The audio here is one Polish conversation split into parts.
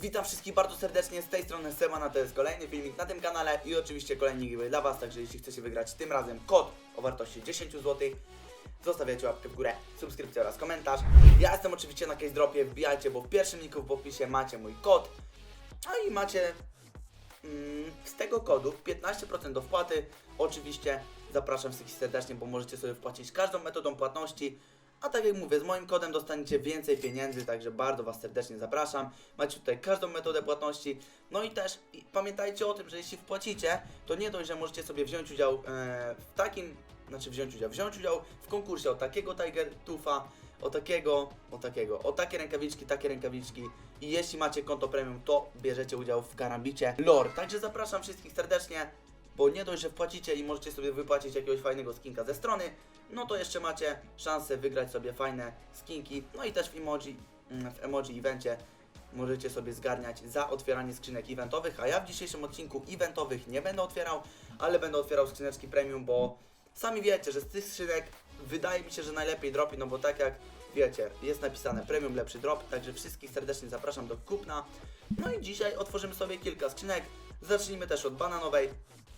Witam wszystkich bardzo serdecznie, z tej strony Semana, to jest kolejny filmik na tym kanale i oczywiście kolejny giveaway dla Was, także jeśli chcecie wygrać tym razem kod o wartości 10 zł, zostawiacie łapkę w górę, subskrypcję oraz komentarz. Ja jestem oczywiście na case dropie, wbijajcie, bo w pierwszym linku w opisie macie mój kod, a i macie mm, z tego kodu 15% do wpłaty. Oczywiście zapraszam wszystkich serdecznie, bo możecie sobie wpłacić każdą metodą płatności. A tak jak mówię, z moim kodem dostaniecie więcej pieniędzy, także bardzo Was serdecznie zapraszam. Macie tutaj każdą metodę płatności. No i też pamiętajcie o tym, że jeśli wpłacicie, to nie dość, że możecie sobie wziąć udział e, w takim, znaczy wziąć udział, wziąć udział w konkursie o takiego Tiger Tufa, o takiego, o takiego, o takie rękawiczki, takie rękawiczki. I jeśli macie konto premium, to bierzecie udział w Karambicie Lore. Także zapraszam wszystkich serdecznie, bo nie dość, że wpłacicie i możecie sobie wypłacić jakiegoś fajnego skinka ze strony, no to jeszcze macie szansę wygrać sobie fajne skinki. No i też w emoji, mm, w emoji evencie możecie sobie zgarniać za otwieranie skrzynek eventowych, a ja w dzisiejszym odcinku eventowych nie będę otwierał, ale będę otwierał skrzyneczki premium, bo sami wiecie, że z tych skrzynek wydaje mi się, że najlepiej dropi, no bo tak jak wiecie, jest napisane premium lepszy drop, także wszystkich serdecznie zapraszam do kupna. No i dzisiaj otworzymy sobie kilka skrzynek. Zacznijmy też od bananowej.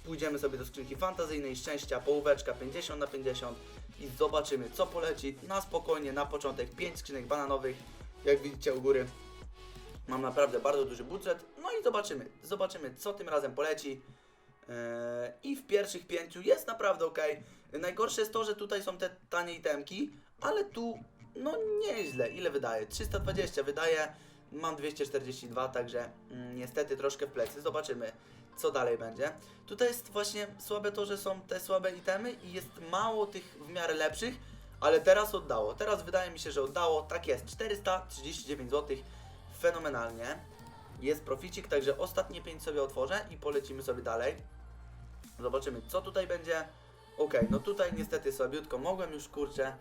Pójdziemy sobie do skrzynki fantazyjnej szczęścia, połóweczka 50 na 50 i zobaczymy co poleci na spokojnie na początek 5 skrzynek bananowych. Jak widzicie u góry mam naprawdę bardzo duży budżet. No i zobaczymy, zobaczymy co tym razem poleci. Eee, I w pierwszych pięciu jest naprawdę ok. Najgorsze jest to, że tutaj są te tanie itemki, ale tu no nieźle. Ile wydaje? 320 wydaje. Mam 242, także mm, niestety troszkę w plecy. Zobaczymy, co dalej będzie. Tutaj jest właśnie słabe to, że są te słabe itemy i jest mało tych w miarę lepszych, ale teraz oddało. Teraz wydaje mi się, że oddało. Tak jest, 439 zł. Fenomenalnie. Jest proficik, także ostatnie 5 sobie otworzę i polecimy sobie dalej. Zobaczymy, co tutaj będzie. Ok, no tutaj niestety słabiutko mogłem już kurczę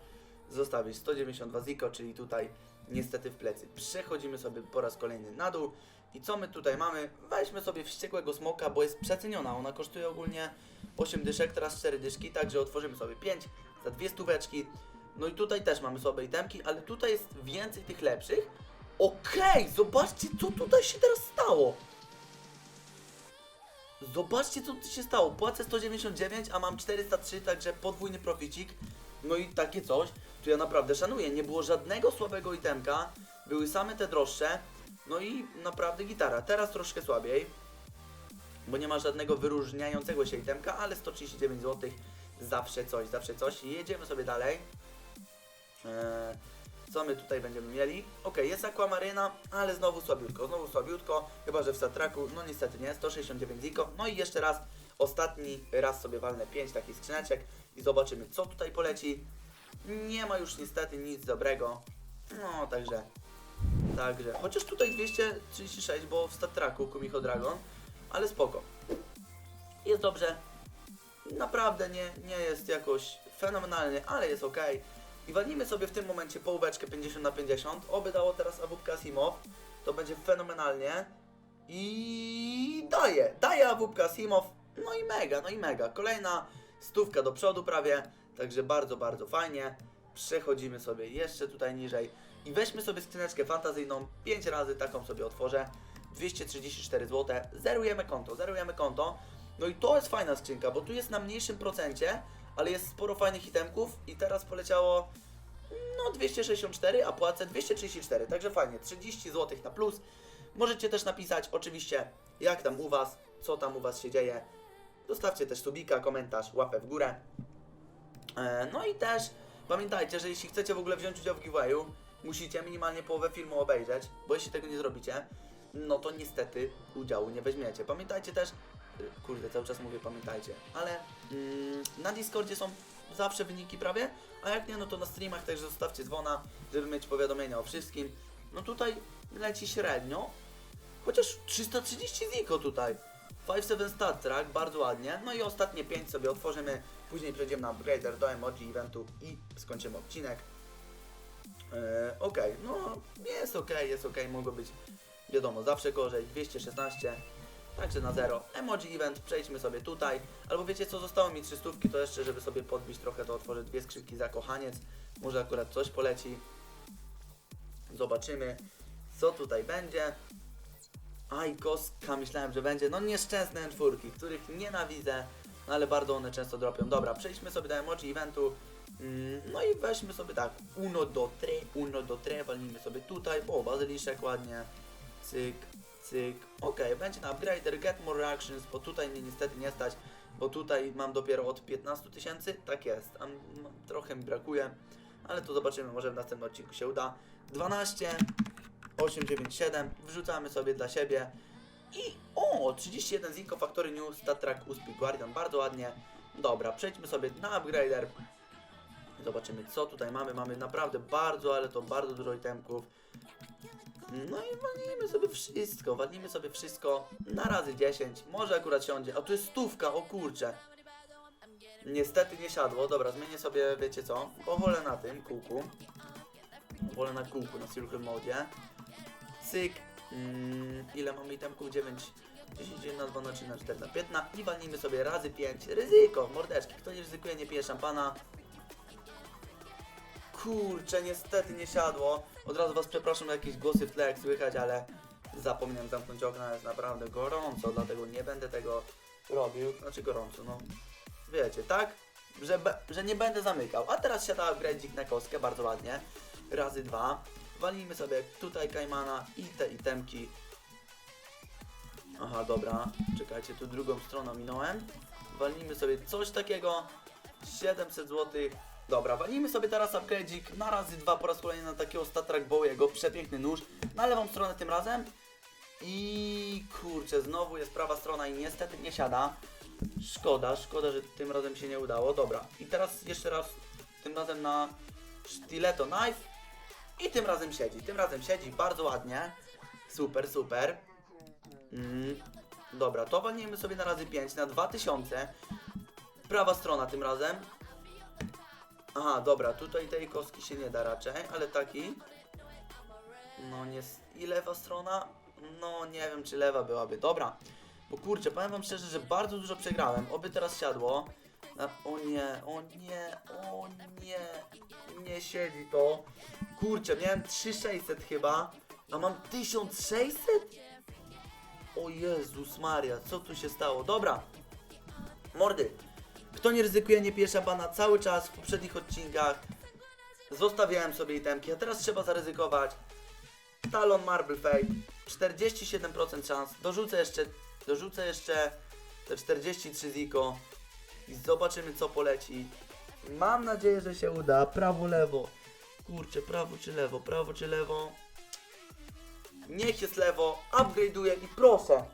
zostawić 192 ziko, czyli tutaj niestety w plecy. Przechodzimy sobie po raz kolejny na dół. I co my tutaj mamy? Weźmy sobie wściekłego smoka, bo jest przeceniona. Ona kosztuje ogólnie 8 dyszek, teraz 4 dyszki, także otworzymy sobie 5 za dwie stóweczki. No i tutaj też mamy słabe itemki, ale tutaj jest więcej tych lepszych. Okej, zobaczcie co tutaj się teraz stało. Zobaczcie co tu się stało. Płacę 199, a mam 403, także podwójny proficik. No i takie coś, to ja naprawdę szanuję. Nie było żadnego słabego itemka, były same te droższe. No i naprawdę gitara. Teraz troszkę słabiej, bo nie ma żadnego wyróżniającego się itemka, ale 139 zł zawsze coś, zawsze coś. Jedziemy sobie dalej. Eee, co my tutaj będziemy mieli? Ok, jest akwamaryna, ale znowu słabiutko, znowu słabiutko, chyba że w satraku, no niestety nie, 169 ziko. No i jeszcze raz, ostatni raz sobie walnę 5 takich skrzyneczek i zobaczymy co tutaj poleci. Nie ma już niestety nic dobrego, no także, także, chociaż tutaj 236, bo w statraku Kumiho Dragon, ale spoko. Jest dobrze, naprawdę nie, nie jest jakoś fenomenalny, ale jest ok. I walnijmy sobie w tym momencie połóweczkę 50 na 50. Oby dało teraz AWP Simow. To będzie fenomenalnie. I daje, daje AWP Simow. No i mega, no i mega. Kolejna stówka do przodu prawie. Także bardzo, bardzo fajnie. Przechodzimy sobie jeszcze tutaj niżej. I weźmy sobie skrzyneczkę fantazyjną. 5 razy taką sobie otworzę. 234 zł. Zerujemy konto, zerujemy konto. No i to jest fajna skrzynka, bo tu jest na mniejszym procencie, ale jest sporo fajnych itemków i teraz poleciało no 264, a płacę 234, także fajnie, 30 zł na plus. Możecie też napisać oczywiście jak tam u Was, co tam u Was się dzieje. Zostawcie też subika, komentarz, łapę w górę. E, no i też pamiętajcie, że jeśli chcecie w ogóle wziąć udział w giveawayu, musicie minimalnie połowę filmu obejrzeć, bo jeśli tego nie zrobicie, no to niestety udziału nie weźmiecie. Pamiętajcie też, y, kurde, cały czas mówię pamiętajcie, ale mm, na Discordzie są zawsze wyniki prawie, a jak nie, no to na streamach także zostawcie dzwona, żeby mieć powiadomienia o wszystkim. No tutaj leci średnio, chociaż 330 ziko tutaj. 5-7 stat track, bardzo ładnie. No i ostatnie 5 sobie otworzymy, później przejdziemy na upgrader do emoji eventu i skończymy odcinek. Eee, okej, no jest okej, jest okej, mogło być wiadomo, zawsze gorzej, 216, także na zero. Emoji event, przejdźmy sobie tutaj, albo wiecie co, zostało mi 300, to jeszcze, żeby sobie podbić trochę, to otworzę dwie skrzynki za kochaniec, może akurat coś poleci. Zobaczymy, co tutaj będzie. Aj, kostka, myślałem, że będzie. No nieszczęsne czwórki, których nienawidzę, no ale bardzo one często dropią. Dobra, przejdźmy sobie do emoji eventu. Mm, No i weźmy sobie tak, uno do tre, uno do tre, walnijmy sobie tutaj, o, bazyliszek ładnie, cyk, cyk, okej, będzie na upgrader, get more reactions, bo tutaj mnie niestety nie stać, bo tutaj mam dopiero od 15 tysięcy, tak jest, a trochę mi brakuje, ale to zobaczymy, może w następnym odcinku się uda. 12, 897, wrzucamy sobie dla siebie i o, 31 z Inco Factory News, Stat Track, Uspik Guardian, bardzo ładnie. Dobra, przejdźmy sobie na upgrader. Zobaczymy co tutaj mamy. Mamy naprawdę bardzo, ale to bardzo dużo itemków. No i walnijmy sobie wszystko, walnijmy sobie wszystko na razy 10. Może akurat siądzie. A tu jest stówka, o kurcze. Niestety nie siadło. Dobra, zmienię sobie, wiecie co? Powolę na tym kółku. Wolę na kółku, na Circle Mode. Cyk. Mm, ile mamy itemków? 9, 10, 1, 2, na 3, na 4, na 5. I walnijmy sobie razy 5. Ryzyko, mordeczki. Kto nie ryzykuje, nie pije szampana. Kurczę, niestety nie siadło. Od razu was przepraszam za jakieś głosy w tle, jak słychać, ale zapomniałem zamknąć okna, jest naprawdę gorąco, dlatego nie będę tego robił. Znaczy gorąco, no. Wiecie, tak? Że, że nie będę zamykał. A teraz siada upgrade'ik na kostkę, bardzo ładnie. Razy dwa. Walimy sobie tutaj Kajmana i te itemki. Aha, dobra. Czekajcie, tu drugą stroną minąłem. Walnijmy sobie coś takiego. 700 zł. Dobra, walimy sobie teraz upgrade'ik na razy dwa po raz kolejny na takiego Statrak Bowiego. Przepiękny nóż. Na lewą stronę tym razem. I kurczę, znowu jest prawa strona i niestety nie siada. Szkoda, szkoda, że tym razem się nie udało. Dobra, i teraz jeszcze raz, tym razem na Stiletto Knife. I tym razem siedzi, tym razem siedzi bardzo ładnie. Super, super. Mm, dobra, to walnijmy sobie na razy 5 na 2000. Prawa strona tym razem. Aha, dobra, tutaj tej kostki się nie da raczej, ale taki. No nie. I lewa strona? No nie wiem, czy lewa byłaby. Dobra. Bo kurczę, powiem wam szczerze, że bardzo dużo przegrałem. Oby teraz siadło. O nie, o nie, o nie. Nie siedzi to. Kurczę, miałem 3600 chyba, a mam 1600? O Jezus Maria, co tu się stało? Dobra. Mordy. Kto nie ryzykuje, nie pije szabana cały czas w poprzednich odcinkach. Zostawiałem sobie itemki, a teraz trzeba zaryzykować. Talon Marble Fate. 47% szans. Dorzucę jeszcze, dorzucę jeszcze te 43 ziko. I zobaczymy co poleci. Mam nadzieję, że się uda. Prawo, lewo. Kurczę, prawo czy lewo, prawo czy lewo. Niech jest lewo, upgrade'uję i proszę.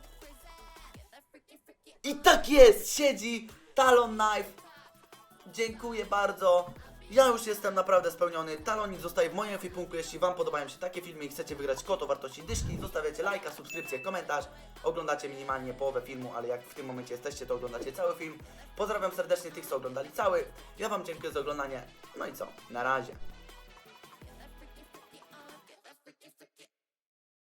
I tak jest, siedzi Talon Knife. Dziękuję bardzo. Ja już jestem naprawdę spełniony. Talonik zostaje w moim efipunku. Jeśli Wam podobają się takie filmy i chcecie wygrać kod o wartości dyszki, zostawiacie lajka, subskrypcję, komentarz. Oglądacie minimalnie połowę filmu, ale jak w tym momencie jesteście, to oglądacie cały film. Pozdrawiam serdecznie tych, co oglądali cały. Ja Wam dziękuję za oglądanie. No i co? Na razie.